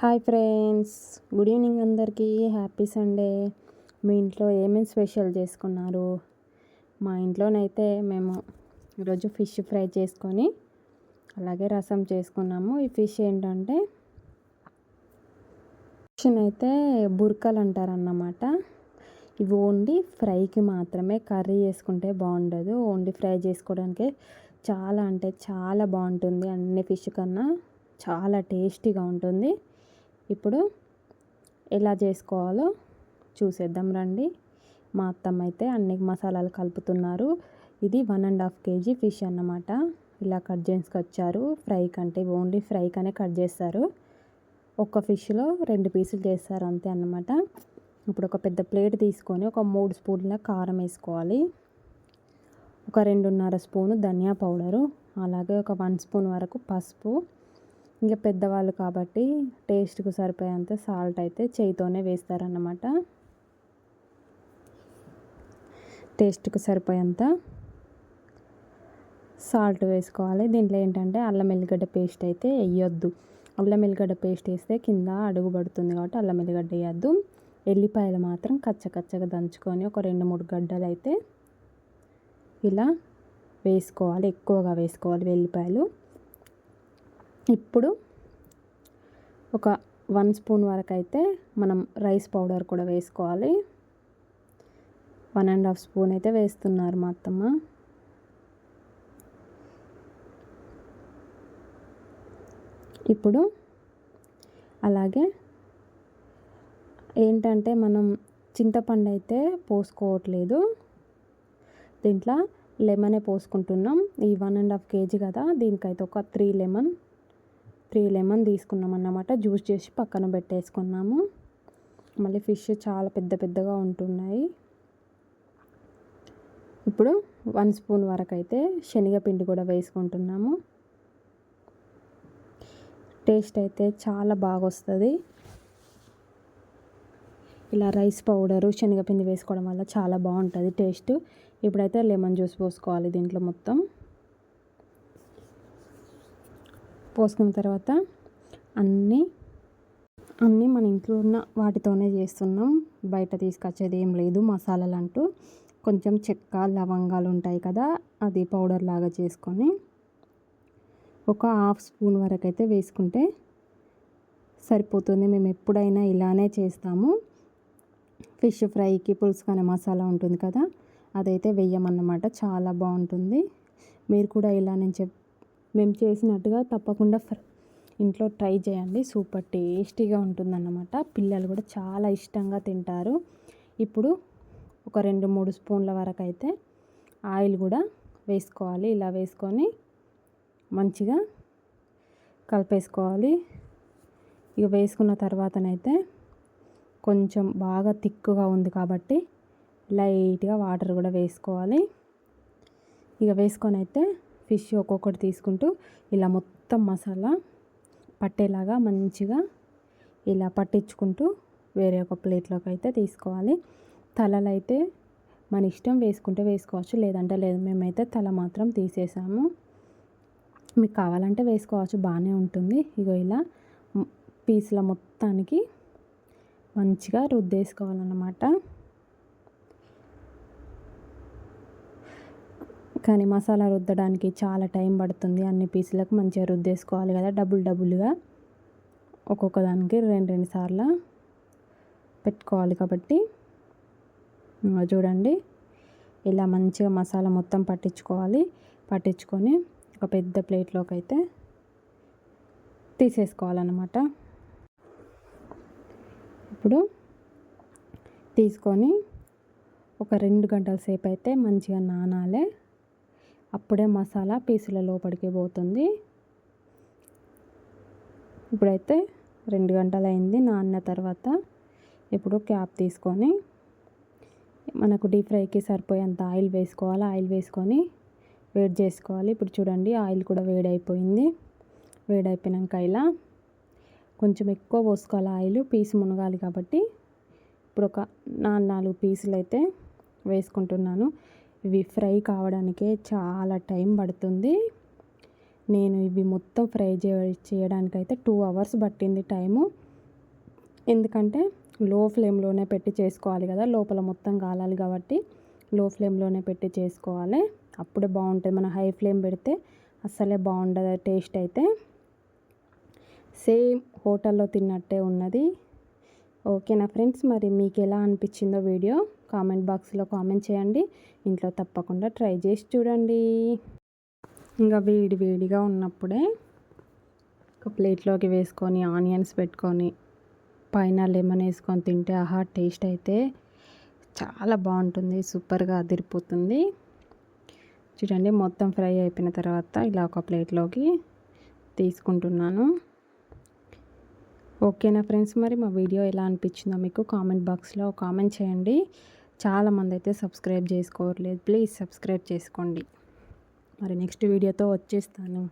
Hi friends good evening అందరికీ. Happy Sunday. మీ ఇంట్లో ఏమేమి స్పెషల్ చేసుకున్నారు? మా ఇంట్లోనైతే మేము ఈరోజు ఫిష్ ఫ్రై చేసుకొని అలాగే రసం చేసుకున్నాము. ఈ ఫిష్ ఏంటంటే ఫిష్ అయితే బుర్కలు అంటారన్నమాట. ఇవి ఓన్లీ ఫ్రైకి మాత్రమే. కర్రీ చేసుకుంటే బాగుండదు. ఓన్లీ ఫ్రై చేసుకోవడానికి చాలా అంటే చాలా బాగుంటుంది. అన్ని ఫిష్ కన్నా చాలా టేస్టీగా ఉంటుంది. ఇప్పుడు ఎలా చేసుకోవాలో చూసేద్దాం రండి. మా అత్తమ్మ అయితే అన్ని మసాలాలు కలుపుతున్నారు. ఇది one and half KG fish అన్నమాట. ఇలా కట్ చేసుకొచ్చారు. ఫ్రై కంటే ఓన్లీ ఫ్రై కనే కట్ చేస్తారు. ఒక ఫిష్లో రెండు పీసులు చేస్తారు అంతే అన్నమాట. ఇప్పుడు ఒక పెద్ద ప్లేట్ తీసుకొని ఒక మూడు స్పూన్ల కారం వేసుకోవాలి. ఒక రెండున్నర స్పూను ధనియా పౌడరు. అలాగే ఒక వన్ స్పూన్ వరకు పసుపు. ఇంకా పెద్దవాళ్ళు కాబట్టి టేస్ట్కు సరిపోయేంత సాల్ట్ అయితే చేయితోనే వేస్తారన్నమాట. టేస్ట్కు సరిపోయేంత సాల్ట్ వేసుకోవాలి. దీంట్లో ఏంటంటే అల్లం ఎల్లిగడ్డ పేస్ట్ అయితే వేయొద్దు. అల్లం ఎల్లిగడ్డ పేస్ట్ వేస్తే కింద అడుగు పడుతుంది కాబట్టి అల్లం ఎల్లిగడ్డ వేయద్దు. ఎల్లిపాయలు మాత్రం కచ్చకచ్చగా దంచుకొని ఒక రెండు మూడు గడ్డలు అయితే ఇలా వేసుకోవాలి. ఎక్కువగా వేసుకోవాలి వెల్లిపాయలు ఇప్పుడు ఒక వన్ స్పూన్ వరకు అయితే మనం రైస్ పౌడర్ కూడా వేసుకోవాలి. వన్ అండ్ హాఫ్ స్పూన్ అయితే వేస్తున్నారు మా అత్తమ్మ. ఇప్పుడు అలాగే ఏంటంటే మనం చింతపండు అయితే పోసుకోవట్లేదు. దీంట్లో లెమనే పోసుకుంటున్నాం. ఈ వన్ అండ్ హాఫ్ కేజీ కదా దీనికైతే ఒక త్రీ లెమన్ త్రీ లెమన్ తీసుకున్నాం అన్నమాట జ్యూస్ చేసి పక్కన పెట్టేసుకున్నాము. మళ్ళీ ఫిష్ చాలా పెద్ద పెద్దగా ఉంటున్నాయి. ఇప్పుడు వన్ స్పూన్ వరకు అయితే శనగపిండి కూడా వేసుకుంటున్నాము. టేస్ట్ అయితే చాలా బాగా వస్తుంది ఇలా రైస్ పౌడరు శనగపిండి వేసుకోవడం వల్ల చాలా బాగుంటుంది టేస్ట్. ఇప్పుడైతే లెమన్ జ్యూస్ పోసుకోవాలి దీంట్లో మొత్తం. పోసుకున్న తర్వాత అన్నీ అన్నీ మన ఇంట్లో ఉన్న వాటితోనే చేస్తున్నాం. బయట తీసుకొచ్చేది ఏం లేదు మసాలాలు అంటూ కొంచెం చెక్క లవంగాలు ఉంటాయి కదా అది పౌడర్ లాగా చేసుకొని ఒక హాఫ్ స్పూన్ వరకు అయితే వేసుకుంటే సరిపోతుంది. మేము ఎప్పుడైనా ఇలానే చేస్తాము. ఫిష్ ఫ్రైకి పులుసు కానీ మసాలా ఉంటుంది కదా అదైతే వెయ్యమన్నమాట. చాలా బాగుంటుంది. మీరు కూడా ఇలా నేను చెప్ మేము చేసినట్టుగా తప్పకుండా ఇంట్లో ట్రై చేయండి. సూపర్ టేస్టీగా ఉంటుందన్నమాట. పిల్లలు కూడా చాలా ఇష్టంగా తింటారు. ఇప్పుడు ఒక రెండు మూడు స్పూన్ల వరకు అయితే ఆయిల్ కూడా వేసుకోవాలి. ఇలా వేసుకొని మంచిగా కలిపేసుకోవాలి. ఇక వేసుకున్న తర్వాతనైతే కొంచెం బాగా తిక్కుగా ఉంది కాబట్టి లైట్గా వాటర్ కూడా వేసుకోవాలి. ఇక వేసుకొని అయితే ఫిష్ ఒక్కొక్కటి తీసుకుంటూ ఇలా మొత్తం మసాలా పట్టేలాగా మంచిగా ఇలా పట్టించుకుంటూ వేరే ఒక ప్లేట్లోకి అయితే తీసుకోవాలి. తలలు అయితే మన ఇష్టం వేసుకుంటే వేసుకోవచ్చు లేదంటే లేదు. మేమైతే తల మాత్రం తీసేసాము. మీకు కావాలంటే వేసుకోవచ్చు బాగానే ఉంటుంది. ఇగో ఇలా పీసుల మొత్తానికి మంచిగా రుద్దేసుకోవాలన్నమాట. కానీ మసాలా రుద్దడానికి చాలా టైం పడుతుంది. అన్ని పీసులకు మంచిగా రుద్దేసుకోవాలి కదా డబుల్ డబుల్గా. ఒక్కొక్క దానికి రెండు రెండు సార్లు పెట్టుకోవాలి కాబట్టి. చూడండి ఇలా మంచిగా మసాలా మొత్తం పట్టించుకోవాలి. పట్టించుకొని ఒక పెద్ద ప్లేట్లోకి అయితే తీసేసుకోవాలన్నమాట. ఇప్పుడు తీసుకొని ఒక రెండు గంటల సేపు అయితే మంచిగా నానాలే. అప్పుడే మసాలా పీసుల లోపలికి పోతుంది. ఇప్పుడైతే రెండు గంటలు అయింది నాన్న తర్వాత ఇప్పుడు క్యాప్ తీసుకొని మనకు డీప్ ఫ్రైకి సరిపోయేంత ఆయిల్ వేసుకోవాలి. ఆయిల్ వేసుకొని వేడి చేసుకోవాలి. ఇప్పుడు చూడండి ఆయిల్ కూడా వేడైపోయింది. వేడైపోయినాక ఇలా కొంచెం ఎక్కువ పోసుకోవాలి ఆయిల్. పీసు మునగాలి కాబట్టి ఇప్పుడు ఒక నాలుగు నాలుగు పీసులు అయితే వేసుకుంటున్నాను. ఇవి ఫ్రై కావడానికే చాలా టైం పడుతుంది. నేను ఇవి మొత్తం ఫ్రై చే చేయడానికైతే టూ అవర్స్ పట్టింది టైము. ఎందుకంటే లో ఫ్లేమ్లోనే పెట్టి చేసుకోవాలి కదా లోపల మొత్తం కాలాలి కాబట్టి లో ఫ్లేమ్లోనే పెట్టి చేసుకోవాలి. అప్పుడే బాగుంటుంది. మనం హై ఫ్లేమ్ పెడితే అస్సలే బాగుండదు టేస్ట్ అయితే. సేమ్ హోటల్లో తిన్నట్టే ఉన్నది. ఓకే నా ఫ్రెండ్స్? మరి మీకు ఎలా అనిపించిందో వీడియో కామెంట్ బాక్స్లో కామెంట్ చేయండి. ఇంట్లో తప్పకుండా ట్రై చేసి చూడండి. ఇంకా వేడి వేడిగా ఉన్నప్పుడే ఒక ప్లేట్లోకి వేసుకొని ఆనియన్స్ పెట్టుకొని పైన లెమన్ వేసుకొని తింటే ఆహా టేస్ట్ అయితే చాలా బాగుంటుంది. సూపర్గా అదిరిపోతుంది. చూడండి మొత్తం ఫ్రై అయిపోయిన తర్వాత ఇలా ఒక ప్లేట్లోకి తీసుకుంటున్నాను. ఓకేనా ఫ్రెండ్స్? మరి మా వీడియో ఎలా అనిపించిందో మీకు కామెంట్ బాక్స్లో కామెంట్ చేయండి. చాలామంది అయితే సబ్స్క్రైబ్ చేసుకోవట్లేదు. ప్లీజ్ సబ్స్క్రైబ్ చేసుకోండి. మరి నెక్స్ట్ వీడియోతో వచ్చేస్తాను.